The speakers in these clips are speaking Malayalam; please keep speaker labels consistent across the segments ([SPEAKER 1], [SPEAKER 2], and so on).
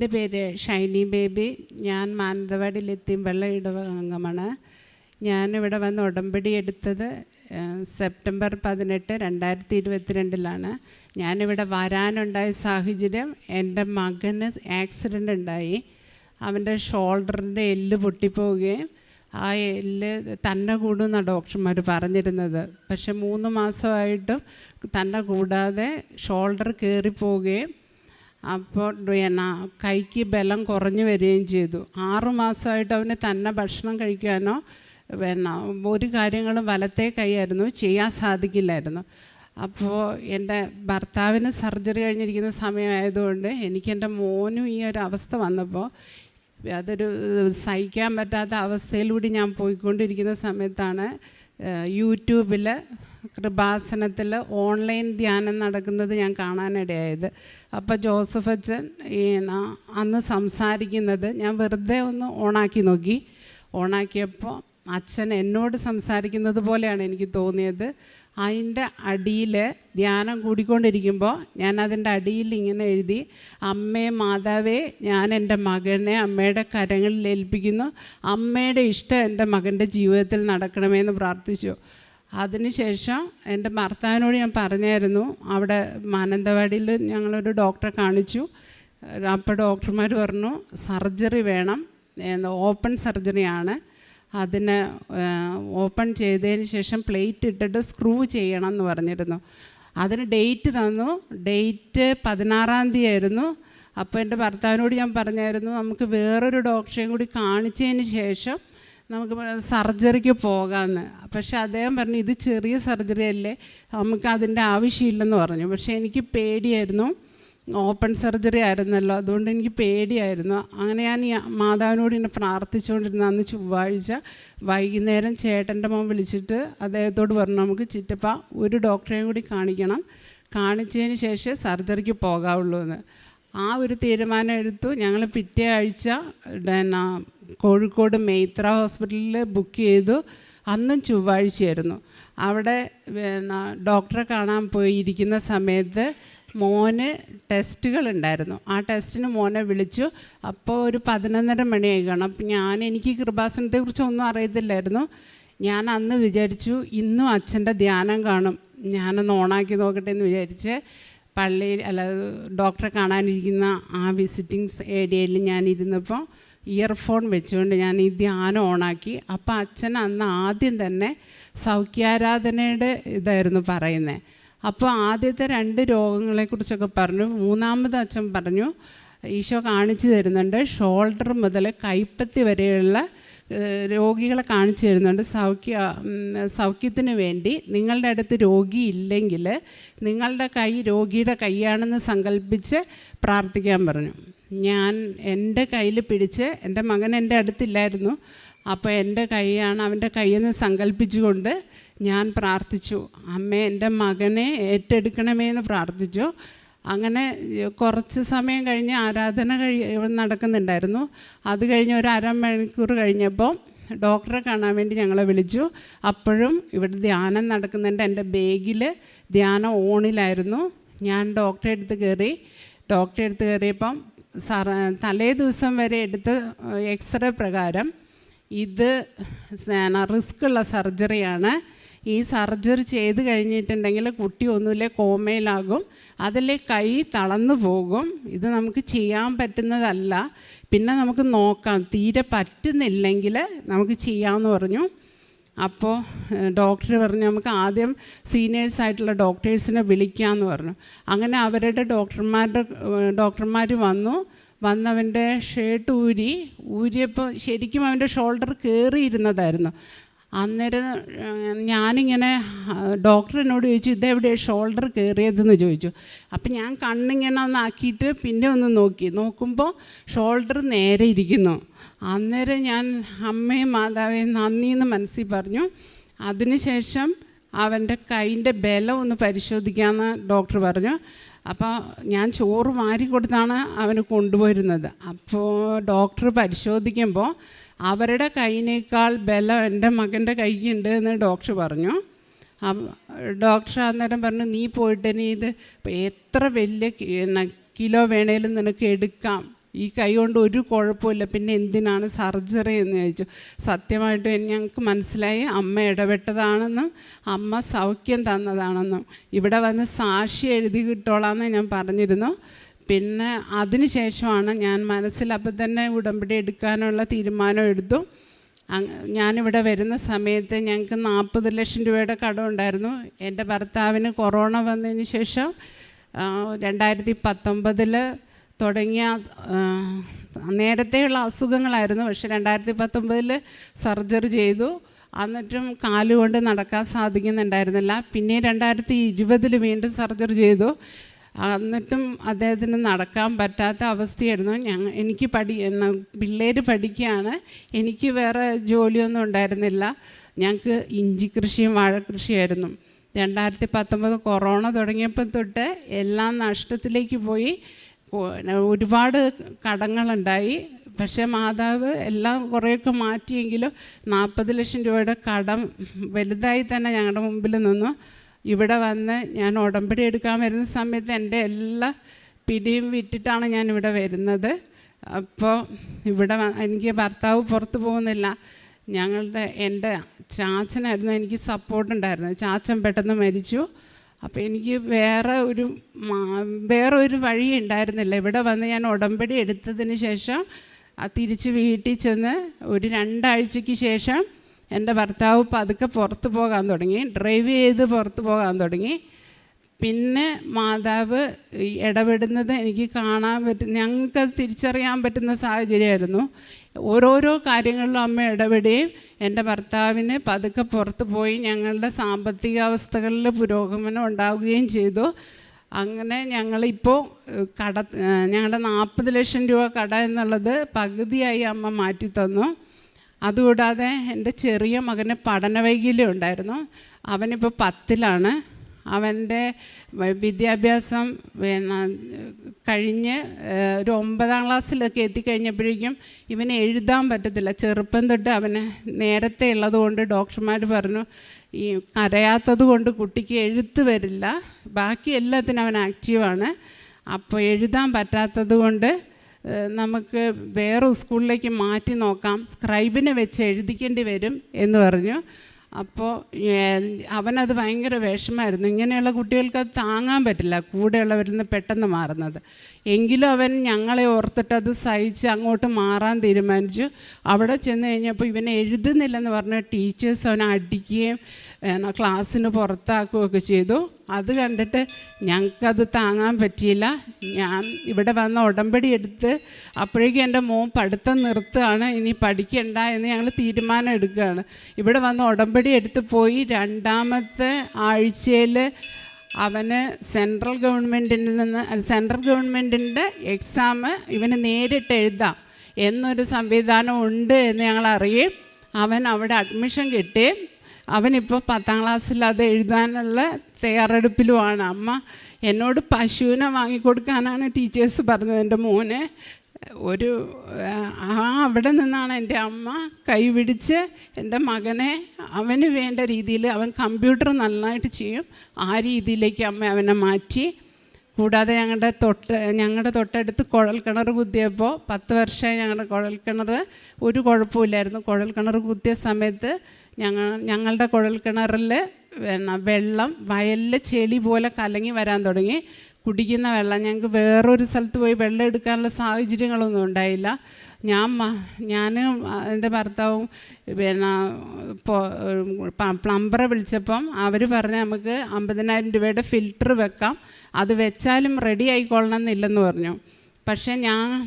[SPEAKER 1] എന്റെ പേര് ഷൈനി ബേബി. ഞാൻ മാനന്തവാടിയിലെത്തിയും വെള്ള ഇടവകമാണ് ഞാനിവിടെ വന്ന് ഉടമ്പടി എടുത്തത് സെപ്റ്റംബർ പതിനെട്ട് രണ്ടായിരത്തി ഇരുപത്തിരണ്ടിലാണ് ഞാനിവിടെ വരാനുണ്ടായ സാഹചര്യം എന്റെ മകന് ആക്സിഡന്റ് ഉണ്ടായി. അവന്റെ ഷോൾഡറിന്റെ എല്ല് പൊട്ടിപ്പോവുകയും ആ എല്ല് തന്നെ കൂടുമെന്നാണ് ഡോക്ടർമാർ പറഞ്ഞിരുന്നത്. പക്ഷെ മൂന്ന് മാസമായിട്ടും തന്നെ കൂടാതെ ഷോൾഡർ കയറിപ്പോവുകയും അപ്പോൾ എന്നാ കൈക്ക് ബലം കുറഞ്ഞു വരികയും ചെയ്തു. ആറുമാസമായിട്ട് അവന് തന്നെ ഭക്ഷണം കഴിക്കാനോ പിന്നെ ഒരു കാര്യങ്ങളും വലത്തെ കൈയായിരുന്നു ചെയ്യാൻ സാധിക്കില്ലായിരുന്നു. അപ്പോൾ എന്റെ ഭർത്താവിന് സർജറി കഴിഞ്ഞിരിക്കുന്ന സമയമായതുകൊണ്ട് എനിക്ക് എന്റെ മോനും ഈ ഒരു അവസ്ഥ വന്നപ്പോൾ അതൊരു സഹിക്കാൻ പറ്റാത്ത അവസ്ഥയിലൂടെ ഞാൻ പോയിക്കൊണ്ടിരിക്കുന്ന സമയത്താണ് യൂട്യൂബിൽ കൃപാസനത്തിൽ ഓൺലൈൻ ധ്യാനം നടക്കുന്നത് ഞാൻ കാണാനിടയായത്. അപ്പോൾ ജോസഫ് അച്ഛൻ ഈ അന്ന് സംസാരിക്കുന്നത് ഞാൻ വെറുതെ ഒന്ന് ഓണാക്കി നോക്കി. ഓണാക്കിയപ്പോൾ അച്ഛൻ എന്നോട് സംസാരിക്കുന്നത് പോലെയാണ് എനിക്ക് തോന്നിയത്. അതിന്റെ അടിയിൽ ധ്യാനം കൂടിക്കൊണ്ടിരിക്കുമ്പോൾ ഞാൻ അതിന്റെ അടിയിൽ ഇങ്ങനെ എഴുതി അമ്മേ മാതാവേ ഞാൻ എന്റെ മകനെ അമ്മയുടെ കരങ്ങളിൽ ഏൽപ്പിക്കുന്നു. അമ്മയുടെ ഇഷ്ടം എന്റെ മകന്റെ ജീവിതത്തിൽ നടക്കണമെന്ന് പ്രാർത്ഥിച്ചു. അതിനുശേഷം എന്റെ ഭർത്താവിനോട് ഞാൻ പറഞ്ഞായിരുന്നു. അവിടെ മാനന്തവാടിയിൽ ഞങ്ങളൊരു ഡോക്ടറെ കാണിച്ചു. അപ്പോൾ ഡോക്ടർമാർ പറഞ്ഞു സർജറി വേണം. ഓപ്പൺ സർജറിയാണ്. അതിന് ഓപ്പൺ ചെയ്തതിന് ശേഷം പ്ലേറ്റ് ഇട്ടിട്ട് സ്ക്രൂ ചെയ്യണം എന്ന് പറഞ്ഞിരുന്നു. അതിന് ഡേറ്റ് തന്നു. ഡേറ്റ് പതിനാറാം തീയതി ആയിരുന്നു അപ്പോൾ എന്റെ ഭർത്താവിനോട് ഞാൻ പറഞ്ഞായിരുന്നു നമുക്ക് വേറൊരു ഡോക്ടറെയും കൂടി കാണിച്ചതിന് ശേഷം നമുക്ക് സർജറിക്ക് പോകാമെന്ന് പക്ഷെ അദ്ദേഹം പറഞ്ഞു ഇത് ചെറിയ സർജറി അല്ലേ? നമുക്ക് അതിന്റെ ആവശ്യമില്ലെന്ന് പറഞ്ഞു. പക്ഷേ എനിക്ക് പേടിയായിരുന്നു. ഓപ്പൺ സർജറി ആയിരുന്നല്ലോ അതുകൊണ്ട് എനിക്ക് പേടിയായിരുന്നു. അങ്ങനെ ഞാൻ ഈ മാതാവിനോട് ഇങ്ങനെ പ്രാർത്ഥിച്ചുകൊണ്ടിരുന്ന അന്ന് ചൊവ്വാഴ്ച വൈകുന്നേരം ചേട്ടന്റെ മോൻ വിളിച്ചിട്ട് അദ്ദേഹത്തോട് പറഞ്ഞു നമുക്ക് ചിറ്റപ്പ ഒരു ഡോക്ടറെയും കൂടി കാണിക്കണം. കാണിച്ചതിന് ശേഷം സർജറിക്ക് പോകാവുള്ളൂ എന്ന്. ആ ഒരു തീരുമാനം എടുത്തു. ഞങ്ങൾ പിറ്റേ ആഴ്ച പിന്നെ കോഴിക്കോട് മെയ്ത്ര ഹോസ്പിറ്റലിൽ ബുക്ക് ചെയ്തു. അന്നും ചൊവ്വാഴ്ചയായിരുന്നു. അവിടെ പിന്നെ ഡോക്ടറെ കാണാൻ പോയിരിക്കുന്ന സമയത്ത് മോന് ടെസ്റ്റുകൾ ഉണ്ടായിരുന്നു ആ ടെസ്റ്റിന് മോനെ വിളിച്ചു. അപ്പോൾ ഒരു പതിനൊന്നര മണിയായി കാണും അപ്പം ഞാൻ എനിക്ക് കൃപാസനത്തെക്കുറിച്ച് ഒന്നും അറിയത്തില്ലായിരുന്നു. ഞാൻ അന്ന് വിചാരിച്ചു ഇന്നും അച്ഛന്റെ ധ്യാനം കാണും. ഞാനൊന്ന് ഓണാക്കി നോക്കട്ടെ എന്ന് വിചാരിച്ച് പള്ളിയിൽ അല്ല ഡോക്ടറെ കാണാനിരിക്കുന്ന ആ വിസിറ്റിങ്സ് ഏരിയയിൽ ഞാൻ ഇരുന്നപ്പോൾ ഇയർഫോൺ വെച്ചുകൊണ്ട് ഞാൻ ഈ ധ്യാനം ഓണാക്കി. അപ്പോൾ അച്ഛൻ അന്ന് ആദ്യം തന്നെ സൗഖ്യാരാധനയുടെ ഇതായിരുന്നു പറയുന്നത് അപ്പോൾ ആദ്യത്തെ രണ്ട് രോഗങ്ങളെക്കുറിച്ചൊക്കെ പറഞ്ഞു. മൂന്നാമത് അച്ഛൻ പറഞ്ഞു ഈശോ കാണിച്ചു തരുന്നുണ്ട് ഷോൾഡർ മുതൽ കൈപ്പത്തി വരെയുള്ള രോഗികളെ കാണിച്ചു തരുന്നുണ്ട്. സൗഖ്യ സൗഖ്യത്തിന് വേണ്ടി. നിങ്ങളുടെ അടുത്ത് രോഗി ഇല്ലെങ്കിൽ നിങ്ങളുടെ കൈ രോഗിയുടെ കൈയാണെന്ന് സങ്കല്പിച്ച് പ്രാർത്ഥിക്കാൻ പറഞ്ഞു. ഞാൻ എന്റെ കയ്യിൽ പിടിച്ച് എന്റെ മകൻ എന്റെ അടുത്തില്ലായിരുന്നു. അപ്പോൾ എന്റെ കൈയാണ് അവന്റെ കൈയെന്ന് സങ്കല്പിച്ചുകൊണ്ട് ഞാൻ പ്രാർത്ഥിച്ചു. അമ്മ എന്റെ മകനെ ഏറ്റെടുക്കണമേ എന്ന് പ്രാർത്ഥിച്ചു. അങ്ങനെ കുറച്ച് സമയം കഴിഞ്ഞ് ആരാധന കഴി നടക്കുന്നുണ്ടായിരുന്നു. അത് കഴിഞ്ഞ് ഒരു അരമണിക്കൂർ കഴിഞ്ഞപ്പോൾ ഡോക്ടറെ കാണാൻ വേണ്ടി ഞങ്ങളെ വിളിച്ചു. അപ്പോഴും ഇവിടെ ധ്യാനം നടക്കുന്നുണ്ട്. എന്റെ ബാഗിൽ ധ്യാനം ഓണിലായിരുന്നു. ഞാൻ ഡോക്ടറെ അടുത്ത് കയറി ഡോക്ടറെ അടുത്ത് കയറിയപ്പം സാർ തലേ ദിവസം വരെ എടുത്ത എക്സ്റേ പ്രകാരം ഇത് റിസ്ക് ഉള്ള സർജറിയാണ്. ഈ സർജറി ചെയ്ത് കഴിഞ്ഞിട്ടുണ്ടെങ്കിൽ കുട്ടി ഒന്നുമില്ല കോമയിലാകും. അതിലെ കൈ തളർന്നു പോകും. ഇത് നമുക്ക് ചെയ്യാൻ പറ്റുന്നതല്ല. പിന്നെ നമുക്ക് നോക്കാം. തീരെ പറ്റുന്നില്ലെങ്കിൽ നമുക്ക് ചെയ്യാമെന്ന് പറഞ്ഞു. അപ്പോൾ ഡോക്ടർ പറഞ്ഞു നമുക്ക് ആദ്യം സീനിയേഴ്സായിട്ടുള്ള ഡോക്ടേഴ്സിനെ വിളിക്കാമെന്ന് പറഞ്ഞു. അങ്ങനെ അവരുടെ ഡോക്ടർമാരുടെ ഡോക്ടർമാർ വന്നു. വന്നവന്റെ ഷർട്ട് ഊരി ഊരിയപ്പോൾ ശരിക്കും അവന്റെ ഷോൾഡർ കയറിയിരുന്നതായിരുന്നു അന്നേരം ഞാനിങ്ങനെ ഡോക്ടറിനോട് ചോദിച്ചു ഇതെവിടെ ഷോൾഡർ കയറിയതെന്ന് ചോദിച്ചു. അപ്പം ഞാൻ കണ്ണിങ്ങനെ ഒന്നാക്കിയിട്ട് പിന്നെ ഒന്ന് നോക്കി. നോക്കുമ്പോൾ ഷോൾഡർ നേരെ ഇരിക്കുന്നു. അന്നേരം ഞാൻ അമ്മയും മാതാവേയും നന്ദിയെന്ന് മനസ്സിൽ പറഞ്ഞു. അതിനുശേഷം അവന്റെ കൈന്റെ ബലം ഒന്ന് പരിശോധിക്കാമെന്ന് ഡോക്ടർ പറഞ്ഞു. അപ്പോൾ ഞാൻ ചോറ് വാരി കൊടുത്താണ് അവന് കൊണ്ടുവരുന്നത് അപ്പോൾ ഡോക്ടർ പരിശോധിക്കുമ്പോൾ അവരുടെ കൈയിനേക്കാൾ ബലം എന്റെ മകന്റെ കൈക്കുണ്ട് എന്ന് ഡോക്ടർ പറഞ്ഞു. ഡോക്ടർ അന്നേരം പറഞ്ഞു നീ പോയിട്ട് ഇനി ഇത് എത്ര വലിയ കിലോ വേണേലും നിനക്ക് എടുക്കാം. ഈ കൈ കൊണ്ട് ഒരു കുഴപ്പമില്ല. പിന്നെ എന്തിനാണ് സർജറി എന്ന് ചോദിച്ചു. സത്യമായിട്ട് ഞങ്ങൾക്ക് മനസ്സിലായി അമ്മ ഇടപെട്ടതാണെന്നും അമ്മ സൗഖ്യം തന്നതാണെന്നും. ഇവിടെ വന്ന് സാക്ഷി എഴുതി കിട്ടോളാന്ന് ഞാൻ പറഞ്ഞിരുന്നു. പിന്നെ അതിന് ശേഷമാണ് ഞാൻ മനസ്സിൽ അപ്പം തന്നെ ഉടമ്പടി എടുക്കാനുള്ള തീരുമാനം എടുത്തു. ഞാനിവിടെ വരുന്ന സമയത്ത് ഞങ്ങൾക്ക് നാൽപ്പത് ലക്ഷം രൂപയുടെ കടം ഉണ്ടായിരുന്നു. എന്റെ ഭർത്താവിന് കൊറോണ വന്നതിന് ശേഷം രണ്ടായിരത്തി പത്തൊമ്പതിൽ തുടങ്ങിയ നേരത്തെയുള്ള അസുഖങ്ങളായിരുന്നു. പക്ഷെ രണ്ടായിരത്തി പത്തൊമ്പതിൽ സർജറി ചെയ്തു. എന്നിട്ടും കാലുകൊണ്ട് നടക്കാൻ സാധിക്കുന്നുണ്ടായിരുന്നില്ല. പിന്നെ രണ്ടായിരത്തി ഇരുപതിൽ വീണ്ടും സർജറി ചെയ്തു. എന്നിട്ടും അദ്ദേഹത്തിന് നടക്കാൻ പറ്റാത്ത അവസ്ഥയായിരുന്നു. ഞങ്ങൾ എനിക്ക് പഠി പിള്ളേർ പഠിക്കുകയാണ്. എനിക്ക് വേറെ ജോലിയൊന്നും ഉണ്ടായിരുന്നില്ല. ഞങ്ങൾക്ക് ഇഞ്ചി കൃഷിയും വാഴ കൃഷിയായിരുന്നു. രണ്ടായിരത്തി പത്തൊമ്പത് കൊറോണ തുടങ്ങിയപ്പോൾ തൊട്ട് എല്ലാം നഷ്ടത്തിലേക്ക് പോയി. ഒരുപാട് കടങ്ങളുണ്ടായി. പക്ഷേ മാതാവ് എല്ലാം കുറേയൊക്കെ മാറ്റിയെങ്കിലും നാൽപ്പത് ലക്ഷം രൂപയുടെ കടം വലുതായി തന്നെ ഞങ്ങളുടെ മുമ്പിൽ നിന്നു. ഇവിടെ വന്ന് ഞാൻ ഉടമ്പടി എടുക്കാൻ വരുന്ന സമയത്ത് എന്റെ എല്ലാ പിടിയും വിറ്റിട്ടാണ് ഞാൻ ഇവിടെ വരുന്നത്. അപ്പോൾ ഇവിടെ എനിക്ക് ഭർത്താവ് പുറത്ത് പോകുന്നില്ല. ഞങ്ങളുടെ എന്റെ ചാച്ചനായിരുന്നു എനിക്ക് സപ്പോർട്ട് ഉണ്ടായിരുന്നത്. ചാച്ചൻ പെട്ടെന്ന് മരിച്ചു. അപ്പോൾ എനിക്ക് വേറെ ഒരു വേറെ ഒരു വഴി ഉണ്ടായിരുന്നില്ല. ഇവിടെ വന്ന് ഞാൻ ഉടമ്പടി എടുത്തതിന് ശേഷം തിരിച്ച് വീട്ടിൽ ചെന്ന് ഒരു രണ്ടാഴ്ചയ്ക്ക് ശേഷം എന്റെ ഭർത്താവ് പതുക്കെ പുറത്ത് പോകാൻ തുടങ്ങി. ഡ്രൈവ് ചെയ്ത് പുറത്ത് പോകാൻ തുടങ്ങി. പിന്നെ മാതാവ് ഇടപെടുന്നത് എനിക്ക് കാണാൻ പറ്റും. ഞങ്ങൾക്കത് തിരിച്ചറിയാൻ പറ്റുന്ന സാഹചര്യമായിരുന്നു. ഓരോരോ കാര്യങ്ങളിലും അമ്മ ഇടപെടുകയും എന്റെ ഭർത്താവിന് പതുക്കെ പുറത്ത് പോയി ഞങ്ങളുടെ സാമ്പത്തിക അവസ്ഥകളിൽ പുരോഗമനം ഉണ്ടാവുകയും ചെയ്തു. അങ്ങനെ ഞങ്ങളിപ്പോൾ കട ഞങ്ങളുടെ നാൽപ്പത് ലക്ഷം രൂപ കട എന്നുള്ളത് പകുതിയായി അമ്മ മാറ്റി തന്നു. അതുകൂടാതെ എന്റെ ചെറിയ മകന് പഠനവൈകല്യം ഉണ്ടായിരുന്നു. അവനിപ്പോൾ പത്തിലാണ്. അവന്റെ വിദ്യാഭ്യാസം പിന്നെ കഴിഞ്ഞ് ഒരു ഒമ്പതാം ക്ലാസ്സിലൊക്കെ എത്തിക്കഴിഞ്ഞപ്പോഴേക്കും ഇവന് എഴുതാൻ പറ്റത്തില്ല. ചെറുപ്പം തൊട്ട് അവന് നേരത്തെ ഉള്ളതുകൊണ്ട് ഡോക്ടർമാർ പറഞ്ഞു ഈ കരയാത്തത് കൊണ്ട് കുട്ടിക്ക് എഴുത്ത് വരില്ല. ബാക്കി എല്ലാത്തിനും അവൻ ആക്റ്റീവാണ് അപ്പോൾ എഴുതാൻ പറ്റാത്തത് കൊണ്ട് നമുക്ക് വേറെ സ്കൂളിലേക്ക് മാറ്റി നോക്കാം. സ്ക്രൈബിനെ വെച്ച് എഴുതിക്കേണ്ടി വരും എന്ന് പറഞ്ഞു. അപ്പോൾ അവനത് ഭയങ്കര വിഷമായിരുന്നു ഇങ്ങനെയുള്ള കുട്ടികൾക്ക് അത് താങ്ങാൻ പറ്റില്ല കൂടെയുള്ളവരിൽ നിന്ന് പെട്ടെന്ന് മാറുന്നത്. എങ്കിലും അവൻ ഞങ്ങളെ ഓർത്തിട്ട് അത് സഹിച്ച് അങ്ങോട്ട് മാറാൻ തീരുമാനിച്ചു. അവിടെ ചെന്ന് കഴിഞ്ഞപ്പോൾ ഇവനെ എഴുതുന്നില്ലെന്ന് പറഞ്ഞ ടീച്ചേഴ്സ് അവനെ അടിക്കുകയും ക്ലാസ്സിന് പുറത്താക്കുകയൊക്കെ ചെയ്തു. അത് കണ്ടിട്ട് ഞങ്ങൾക്കത് താങ്ങാൻ പറ്റിയില്ല. ഞാൻ ഇവിടെ വന്ന ഉടമ്പടി എടുത്ത് അപ്പോഴേക്കും എന്റെ മോൻ പഠിത്തം നിർത്തുകയാണ്. ഇനി പഠിക്കണ്ട എന്ന് ഞങ്ങൾ തീരുമാനം എടുക്കുകയാണ്. ഇവിടെ വന്ന് ഉടമ്പടി എടുത്ത് പോയി. രണ്ടാമത്തെ ആഴ്ചയിൽ അവന് സെൻട്രൽ ഗവൺമെന്റിൽ നിന്ന് സെൻട്രൽ ഗവൺമെന്റിന്റെ എക്സാം ഇവന് നേരിട്ട് എഴുതാം എന്നൊരു സംവിധാനം ഉണ്ട് എന്ന് ഞങ്ങൾ അറിയും. അവൻ അവിടെ അഡ്മിഷൻ കിട്ടി. അവനിപ്പോൾ പത്താം ക്ലാസ്സിൽ അത് എഴുതാനുള്ള തയ്യാറെടുപ്പിലുമാണ്. അമ്മ എന്നോട് പശുവിനെ വാങ്ങിക്കൊടുക്കാനാണ് ടീച്ചേഴ്സ് പറഞ്ഞത്. എന്റെ മോന് ഒരു ആ അവിടെ നിന്നാണ് എന്റെ അമ്മ കൈപിടിച്ച് എന്റെ മകനെ അവന് വേണ്ട രീതിയിൽ അവൻ കമ്പ്യൂട്ടർ നന്നായിട്ട് ചെയ്യും. ആ രീതിയിലേക്ക് അമ്മ അവനെ മാറ്റി. കൂടാതെ ഞങ്ങളുടെ തൊട്ട് ഞങ്ങളുടെ തൊട്ടടുത്ത് കുഴൽ കിണർ കുത്തിയപ്പോൾ പത്ത് വർഷമായി ഞങ്ങളുടെ കുഴൽ കിണർ ഒരു കുഴപ്പമില്ലായിരുന്നു. കുഴൽ കിണർ കുത്തിയ സമയത്ത് ഞങ്ങൾ ഞങ്ങളുടെ കുഴൽ കിണറിൽ വെള്ളം വയലിൽ ചെളി പോലെ കലങ്ങി വരാൻ തുടങ്ങി. കുടിക്കുന്ന വെള്ളം ഞങ്ങൾക്ക് വേറൊരു സ്ഥലത്ത് പോയി വെള്ളം എടുക്കാനുള്ള സാഹചര്യങ്ങളൊന്നും ഉണ്ടായില്ല. ഞാൻ ഞാനും എന്റെ ഭർത്താവും പിന്നെ പ്ലംബറെ വിളിച്ചപ്പം അവർ പറഞ്ഞ് നമുക്ക് അമ്പതിനായിരം രൂപയുടെ ഫിൽറ്റർ വെക്കാം. അത് വെച്ചാലും റെഡി ആയിക്കൊള്ളണം എന്നില്ലെന്ന് പറഞ്ഞു. പക്ഷേ ഞാൻ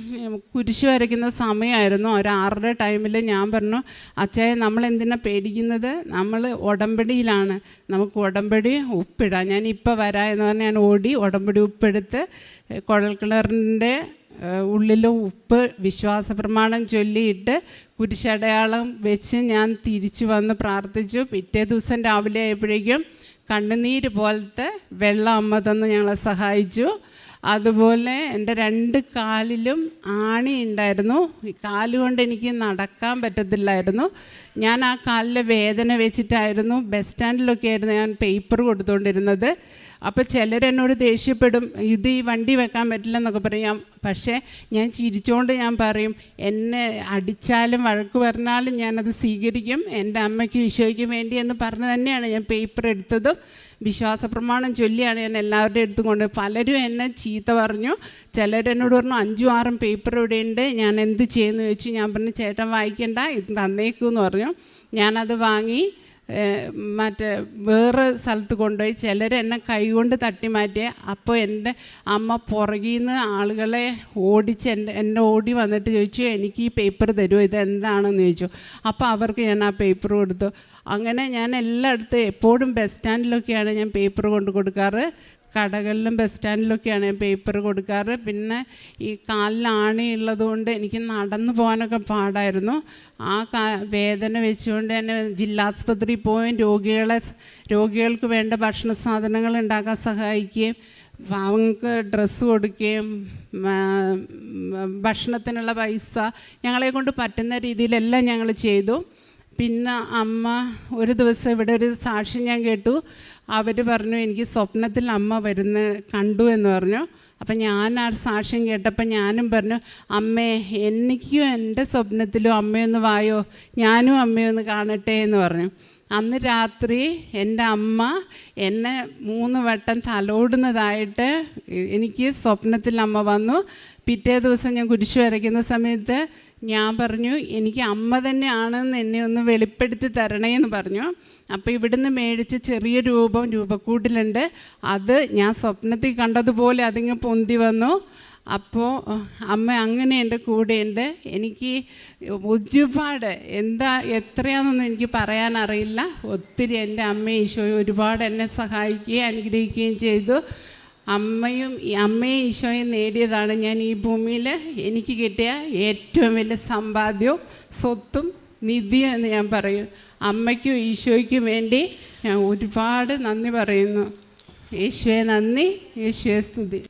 [SPEAKER 1] കുരിശ് വരയ്ക്കുന്ന സമയമായിരുന്നു. ഒരു ആറര ടൈമിൽ ഞാൻ പറഞ്ഞു അച്ചായ നമ്മൾ എന്തിനാ പേടിക്കുന്നത്? നമ്മൾ ഉടമ്പടിയിലാണ്. നമുക്ക് ഉടമ്പടി ഉപ്പിടാം. ഞാൻ ഇപ്പോൾ വരാം എന്ന് പറഞ്ഞ് ഞാൻ ഓടി ഉടമ്പടി ഉപ്പെടുത്ത് കുഴൽക്കിണറിന്റെ ഉള്ളിൽ ഉപ്പ് വിശ്വാസ പ്രമാണം ചൊല്ലിയിട്ട് കുരിശടയാളം വെച്ച് ഞാൻ തിരിച്ചു വന്ന് പ്രാർത്ഥിച്ചു. പിറ്റേ ദിവസം രാവിലെ ആയപ്പോഴേക്കും കണ്ണുനീര് പോലത്തെ വെള്ളം അമ്മ തന്ന് ഞങ്ങളെ സഹായിച്ചു. അതുപോലെ എന്റെ രണ്ട് കാലിലും ആണി ഉണ്ടായിരുന്നു. കാലുകൊണ്ട് എനിക്ക് നടക്കാൻ പറ്റത്തില്ലായിരുന്നു. ഞാൻ ആ കാലിലെ വേദന വെച്ചിട്ടായിരുന്നു. ബസ് സ്റ്റാൻഡിലൊക്കെ ആയിരുന്നു ഞാൻ പേപ്പർ കൊടുത്തുകൊണ്ടിരുന്നത് അപ്പോൾ ചിലരെന്നോട് ദേഷ്യപ്പെടും ഇത് ഈ വണ്ടി വെക്കാൻ പറ്റില്ല എന്നൊക്കെ പറയാം. പക്ഷേ ഞാൻ ചിരിച്ചുകൊണ്ട് ഞാൻ പറയും എന്നെ അടിച്ചാലും വഴക്ക് പറഞ്ഞാലും ഞാനത് സ്വീകരിക്കും. എന്റെ അമ്മയ്ക്ക് ഈശോയ്ക്കും വേണ്ടി എന്ന് പറഞ്ഞ് തന്നെയാണ് ഞാൻ പേപ്പർ എടുത്തതും. വിശ്വാസ പ്രമാണം ചൊല്ലിയാണ് ഞാൻ എല്ലാവരുടെയും അടുത്ത് കൊണ്ട് പലരും എന്നെ ചീത്ത പറഞ്ഞു. ചിലരെന്നോട് പറഞ്ഞു അഞ്ചും ആറും പേപ്പർ ഇവിടെ ഉണ്ട്. ഞാൻ എന്ത് ചെയ്യുമെന്ന് ചോദിച്ചു ഞാൻ പറഞ്ഞു ചേട്ടൻ വായിക്കണ്ട ഇത് തന്നേക്കൂ എന്ന് പറഞ്ഞു. ഞാനത് വാങ്ങി. മറ്റേ വേറെ സ്ഥലത്ത് കൊണ്ടുപോയി ചിലർ എന്നെ കൈകൊണ്ട് തട്ടി മാറ്റി അപ്പോൾ എന്റെ അമ്മ പുറകിൽ നിന്ന് ആളുകളെ ഓടിച്ച് എന്റെ എന്നെ ഓടി വന്നിട്ട് ചോദിച്ചു എനിക്ക് ഈ പേപ്പർ തരുമോ ഇത് എന്താണെന്ന് ചോദിച്ചു. അപ്പോൾ അവർക്ക് ഞാൻ ആ പേപ്പർ കൊടുത്തു. അങ്ങനെ ഞാൻ എല്ലായിടത്തും എപ്പോഴും ബസ് സ്റ്റാൻഡിലൊക്കെയാണ് ഞാൻ പേപ്പർ കൊണ്ട് കൊടുക്കാറ്. കടകളിലും ബസ് സ്റ്റാൻഡിലൊക്കെയാണ് ഞാൻ പേപ്പർ കൊടുക്കാറ്. പിന്നെ ഈ കാലിൽ ആണിയുള്ളത് കൊണ്ട് എനിക്ക് നടന്നു പോകാനൊക്കെ പാടായിരുന്നു. ആ കാ വേദന വെച്ചുകൊണ്ട് തന്നെ ജില്ലാസ്പത്രിയിൽ പോവുകയും രോഗികളെ രോഗികൾക്ക് വേണ്ട ഭക്ഷണ സാധനങ്ങൾ ഉണ്ടാക്കാൻ സഹായിക്കുകയും പാവങ്ങൾക്ക് ഡ്രസ്സ് കൊടുക്കുകയും ഭക്ഷണത്തിനുള്ള പൈസ ഞങ്ങളെ കൊണ്ട് പറ്റുന്ന രീതിയിലെല്ലാം ഞങ്ങൾ ചെയ്തു. പിന്നെ അമ്മ ഒരു ദിവസം ഇവിടെ ഒരു സാക്ഷി ഞാൻ കേട്ടു. അവർ പറഞ്ഞു എനിക്ക് സ്വപ്നത്തിൽ അമ്മ വരുന്ന കണ്ടു എന്ന് പറഞ്ഞു. അപ്പം ഞാൻ ആ സാക്ഷ്യം കേട്ടപ്പോൾ ഞാനും പറഞ്ഞു അമ്മേ എനിക്കും എന്റെ സ്വപ്നത്തിലും അമ്മയൊന്ന് വായോ? ഞാനും അമ്മയൊന്ന് കാണട്ടെ എന്ന് പറഞ്ഞു. അന്ന് രാത്രി എന്റെ അമ്മ എന്നെ മൂന്ന് വട്ടം തലോടുന്നതായിട്ട് എനിക്ക് സ്വപ്നത്തിൽ അമ്മ വന്നു. പിറ്റേ ദിവസം ഞാൻ കുരിശു വരയ്ക്കുന്ന സമയത്ത് ഞാൻ പറഞ്ഞു എനിക്ക് അമ്മ തന്നെയാണെന്ന് എന്നെ ഒന്ന് വെളിപ്പെടുത്തി തരണേ എന്ന് പറഞ്ഞു. അപ്പോൾ ഇവിടുന്ന് മേടിച്ച ചെറിയ രൂപം രൂപക്കൂട്ടിലുണ്ട്. അത് ഞാൻ സ്വപ്നത്തിൽ കണ്ടതുപോലെ അതിങ്ങ് പൊന്തി വന്നു. അപ്പോൾ അമ്മ അങ്ങനെ എന്റെ കൂടെയുണ്ട് എനിക്ക് ഒരുപാട് എന്താ എത്രയാണെന്നൊന്നും എനിക്ക് പറയാനറിയില്ല ഒത്തിരി എന്റെ അമ്മ ഈശോയും ഒരുപാട് എന്നെ സഹായിക്കുകയും അനുഗ്രഹിക്കുകയും ചെയ്തു. അമ്മയും അമ്മയും ഈശോയും നേടിയതാണ് ഞാൻ ഈ ഭൂമിയിൽ എനിക്ക് കിട്ടിയ ഏറ്റവും വലിയ സമ്പാദ്യവും സ്വത്തും നിധിയും എന്ന് ഞാൻ പറയും. അമ്മയ്ക്കും ഈശോയ്ക്കും വേണ്ടി ഞാൻ ഒരുപാട് നന്ദി പറയുന്നു. യേശുവെ നന്ദി യേശുവെ സ്തുതി.